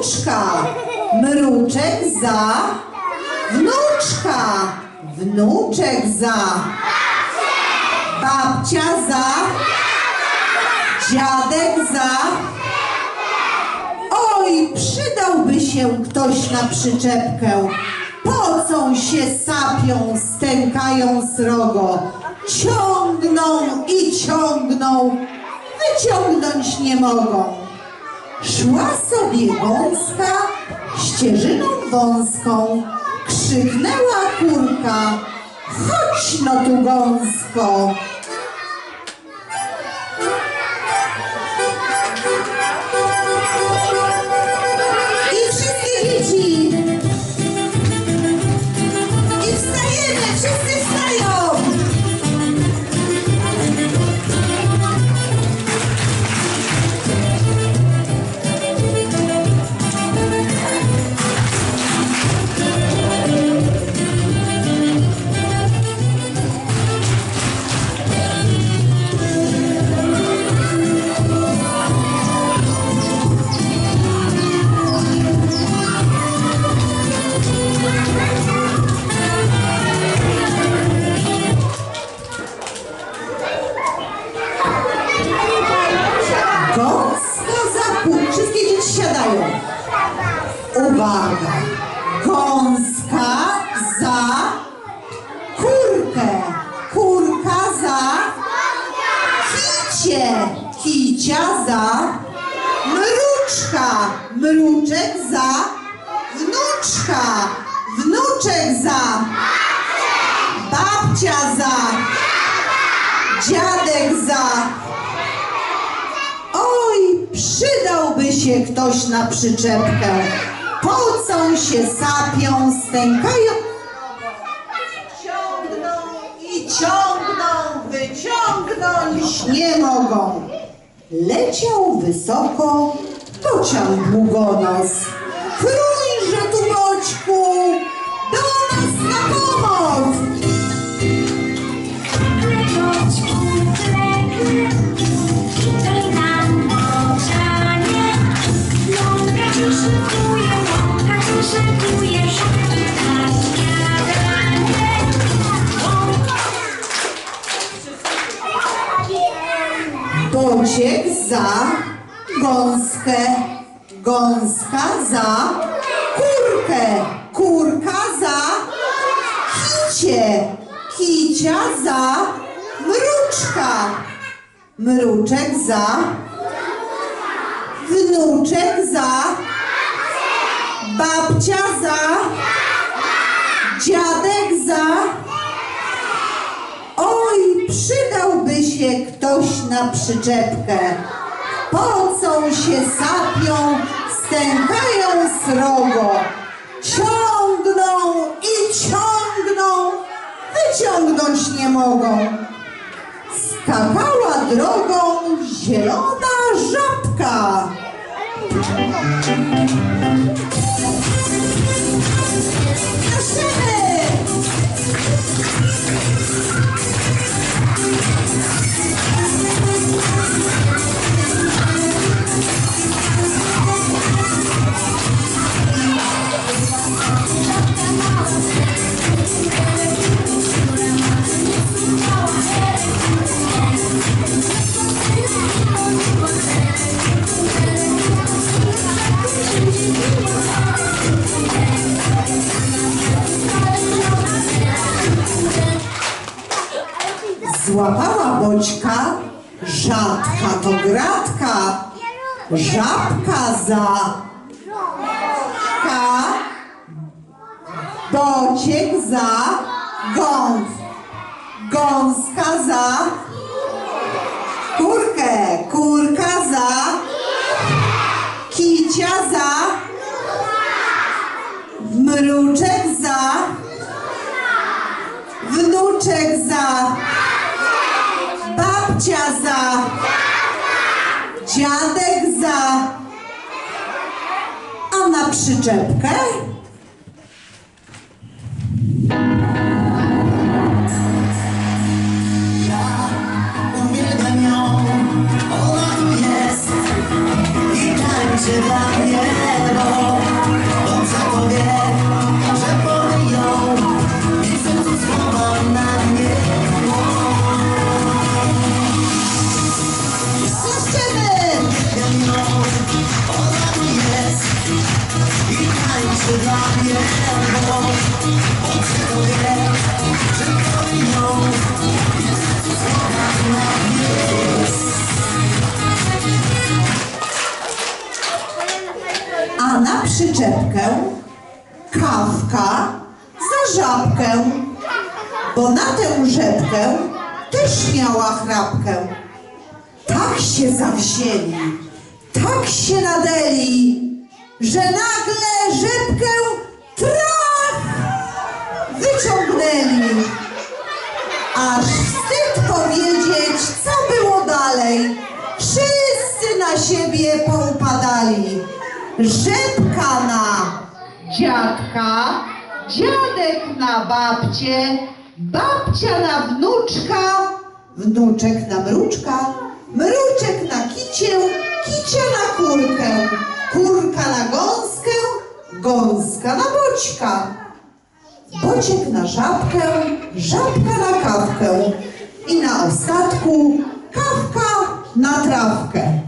mruczka, mruczek za wnuczka, wnuczek za babcia za dziadek za Oj, przydałby się ktoś na przyczepkę. Pocą się, sapią, stękają srogo. Ciągną i ciągną, wyciągnąć nie mogą. Szła sobie gąska ścieżyną wąską. Krzyknęła kurka, chodź no tu gąsko. Uwaga. Gąska za kurkę. Kurka za kicie. Kicia za mruczka. Mruczek za wnuczka. Wnuczek za babcia za dziadek za przydałby się ktoś na przyczepkę. Pocą się, sapią, stękają. Ciągną i ciągną, wyciągnąć nie mogą. Leciał wysoko bocian długonos. Chróńże za gąskę, gąska za kurkę, kurka za kicie, kicia za mruczka, mruczek za wnuczek za babcia za dziadek za Oj, przydałby się ktoś na przyczepkę. Się, sapią, stękają srogo. Ciągną i ciągną, wyciągnąć nie mogą. Skakała drogą zielona żabka. Prosimy! Rzadka to gratka, żabka za ka, bociek za gąs, gąska za kurkę, kurka za kicia za mruczek za wnuczek za babcia za dziadek za a na przyczepkę bo na tę rzepkę też miała chrapkę. Tak się zawzięli, tak się nadeli, że nagle rzepkę trach wyciągnęli. Aż wstyd powiedzieć, co było dalej. Wszyscy na siebie poupadali. Rzepka na dziadka, dziadek na babcię, babcia na wnuczka, wnuczek na mruczka, mruczek na kicię, kicia na kurkę, kurka na gąskę, gąska na boćka. Bociek na żabkę, żabka na kawkę i na ostatku kawka na trawkę.